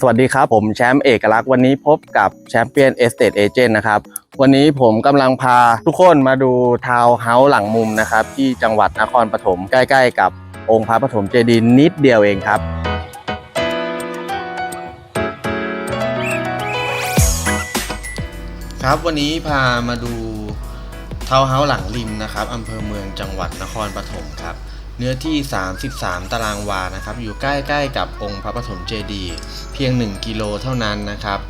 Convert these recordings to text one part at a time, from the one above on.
สวัสดีครับ ผมแชมป์เอกลักษณ์วันนี้พบกับแชมเปี้ยนเอสเต e เอเจนต์นะครับวันนี้ผมกำลังพาทุกคนมาดูทาวน์เฮาส์หลังมุมนะครับ ที่จังหวัดนครปฐมใกล้ ๆ กับองค์พระปฐมเจดีย์นิดเดียวเองครับครับวันนี้พามาดูทาวน์เฮาส์หลังริมนะครับอำเภอเมืองจังหวัดนครปฐมครับ เนื้อที่ 33 ตารางวานะครับ อยู่ใกล้ๆกับองค์พระปฐมเจดีย์เพียง 1 กิโลเท่านั้นนะครับ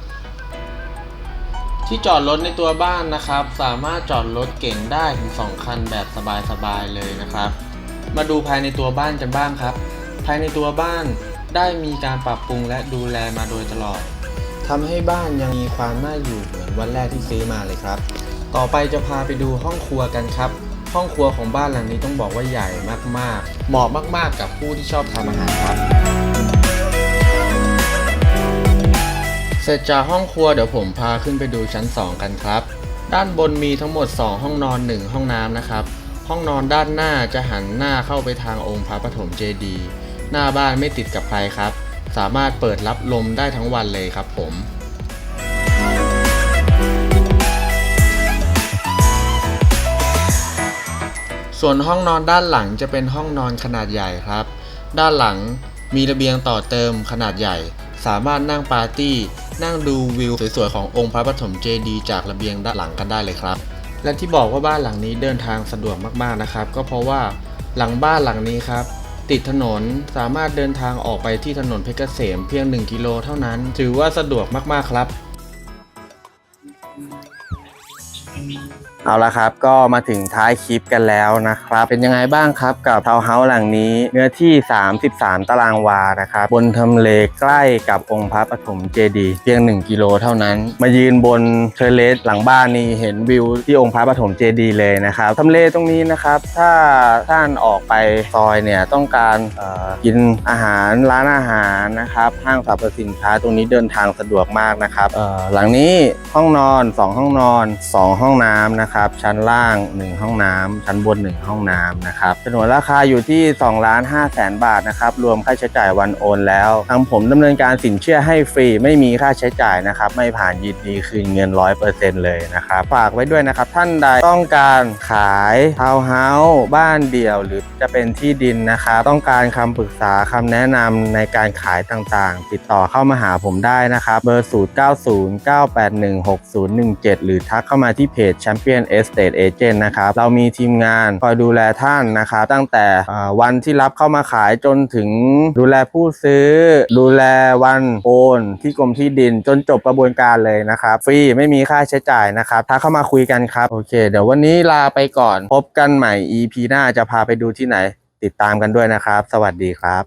ที่จอดรถในตัวบ้านนะครับ สามารถจอดรถเก่งได้ถึง 2 คันแบบสบายๆเลยนะครับ มาดูภายในตัวบ้านกันบ้างครับ ภายในตัวบ้านได้มีการปรับปรุงและดูแลมาโดยตลอดทำให้บ้านยังมีความน่าอยู่เหมือนวันแรกที่ซื้อมาเลยครับ ต่อไปจะพาไปดูห้องครัวกันครับ ห้องครัวของบ้านหลังนี้ต้องบอกว่าใหญ่มากๆ เหมาะมากๆ กับผู้ที่ชอบทำอาหารครับ เสร็จจากห้องครัวเดี๋ยวผมพาขึ้นไปดูชั้น 2 กันครับ ด้านบนมีทั้งหมด 2 ห้องนอน 1 ห้องน้ำนะครับ ห้องนอนด้านหน้าจะหันหน้าเข้าไปทางองค์พระปฐมเจดีย์หน้าบ้านไม่ติดกับใครครับ สามารถเปิดรับลมได้ทั้งวันเลยครับผม ส่วนห้องนอนด้านหลังจะเป็นห้องนอนขนาดใหญ่ครับ ด้านหลังมีระเบียงต่อเติมขนาดใหญ่ สามารถนั่งปาร์ตี้ นั่งดูวิวสวยๆขององค์พระปฐมเจดีย์จากระเบียงด้านหลังกันได้เลยครับ และที่บอกว่าบ้านหลังนี้เดินทางสะดวกมากๆนะครับ ก็เพราะว่าหลังบ้านหลังนี้ครับติดถนนสามารถเดินทางออกไปที่ถนนเพชรเกษมเพียง 1 กิโลเท่านั้น ถือว่าสะดวกมาก ๆ ครับ เอาละครับก็มาถึงท้ายคลิปกันแล้วนะครับ เป็นยังไงบ้างครับกับทาวน์เฮาส์หลังนี้ เนื้อที่ 33 ตารางวานะครับ บนทำเลใกล้กับองค์พระปฐมเจดีย์เพียง 1 กิโลเท่านั้น มายืนบนเทเลสหลังบ้านนี่เห็นวิวที่องค์พระปฐมเจดีย์เลยนะครับทำเลตรงนี้นะครับ ถ้าท่านออกไปซอยเนี่ยต้องการกินอาหารร้านอาหารนะครับห้างสรรพสินค้าตรงนี้เดินทางสะดวกมากนะครับหลังนี้ห้องนอน 2 ห้องนอน 2 ห้องน้ำนะครับชั้นล่าง 1 ห้องน้ำชั้นบน 1 ห้องน้ำนะครับฉนวนราคาอยู่ที่2ล้าน5แสนบาทนะครับรวมค่าใช้จ่ายวันโอนแล้วทางผมดำเนินการสินเชื่อให้ฟรีไม่มีค่าใช้จ่ายนะครับไม่ผ่านยินดีคืนเงิน 100%เลยนะครับฝากไว้ด้วยนะครับท่านใดต้องการขายทาวน์เฮาส์บ้านเดี่ยว หรือจะเป็นที่ดินนะครับต้องการคำปรึกษาคำแนะนำในการขายต่างๆ ติดต่อเข้ามาหาผมได้นะครับเบอร์ 0909816017 หรือทักเข้ามาที่เพจแชมเปญ Champion Estate Agent นะครับ เรามีทีมงานคอยดูแลท่านนะครับ ตั้งแต่วันที่รับเข้ามาขายจนถึงดูแลผู้ซื้อ ดูแลวันโอนที่กรมที่ดินจนจบกระบวนการเลยนะครับ ฟรีไม่มีค่าใช้จ่ายนะครับทักเข้ามาคุยกันครับ โอเค เดี๋ยววันนี้ลาไปก่อน พบกันใหม่ EP หน้าจะพาไปดูที่ไหน ติดตามกันด้วยนะครับ สวัสดีครับ